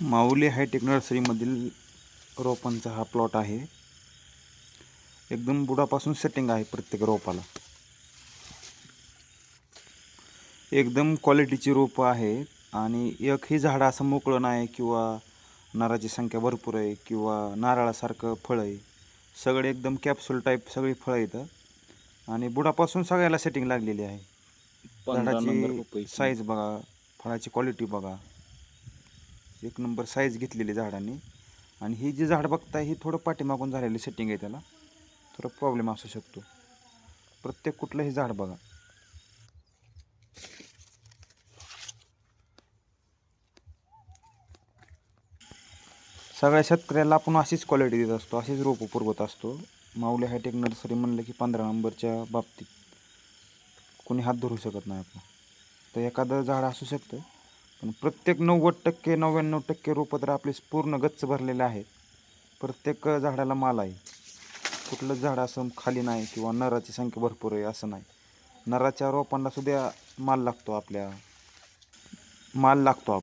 माऊली hi tech नर्सरीमधील रोपांचा हा plot आहे. एकदम बुडापासून सेटिंग आहे प्रत्येक रोपाला. एकदम क्वालिटीची रोपं आहेत आणि एकही झाड असं मोकळं नाही किंवा नाराची संख्या भरपूर आहे किंवा नारळासारखं फळ आहे. सगळे एकदम कॅप्सूल टाईप सगळी फळं येतं आणि बुडापासून सगळ्याला सेटिंग लागलेली आहे. झाडाची साईज बघा फळाची क्वालिटी बघा. एक नंबर साईज घेतलेली झाडांनी. आणि ही जी झाड बघताय ही थोडं पाठीमागून झालेली सेटिंग आहे त्याला. थोडा प्रॉब्लेम असू शकतो. प्रत्येक कुठलंही झाड बघा. सगळ्या शेतकऱ्याला आपण अशीच क्वालिटी देत असतो अशीच रोपं पुरवत असतो. माऊली हायटेक नर्सरी म्हणलं की पंधरा नंबरच्या बाबतीत कोणी हात धरू शकत नाही आपण तर एखादं झाड असू शकतं. पण प्रत्येक नव्वद टक्के नव्याण्णव टक्के रोपं तर आपले पूर्ण गच्च भरलेले आहेत. प्रत्येक झाडाला माल आहे. कुठलंच झाड असं खाली नाही किंवा नराची संख्या भरपूर आहे असं नाही. नराच्या रोपांना सुद्धा माल लागतो आपल्या माल लागतो